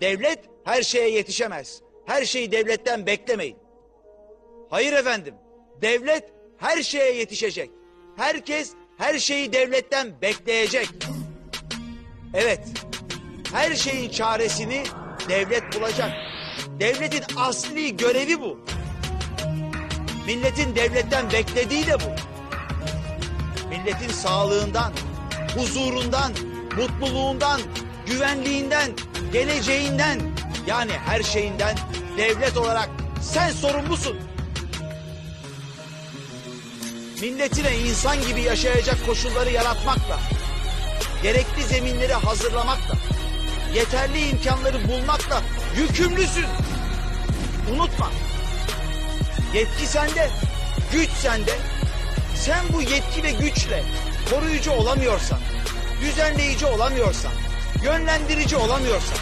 Devlet her şeye yetişemez. Her şeyi devletten beklemeyin. Hayır efendim. Devlet her şeye yetişecek. Herkes her şeyi devletten bekleyecek. Evet. Her şeyin çaresini devlet bulacak. Devletin asli görevi bu. Milletin devletten beklediği de bu. Milletin sağlığından, huzurundan, mutluluğundan, güvenliğinden, geleceğinden yani her şeyinden devlet olarak sen sorumlusun. Milletine insan gibi yaşayacak koşulları yaratmakla, gerekli zeminleri hazırlamakla, yeterli imkanları bulmakla yükümlüsün. Unutma. Yetki sende, güç sende. Sen bu yetki ve güçle koruyucu olamıyorsan, düzenleyici olamıyorsan, yönlendirici olamıyorsan,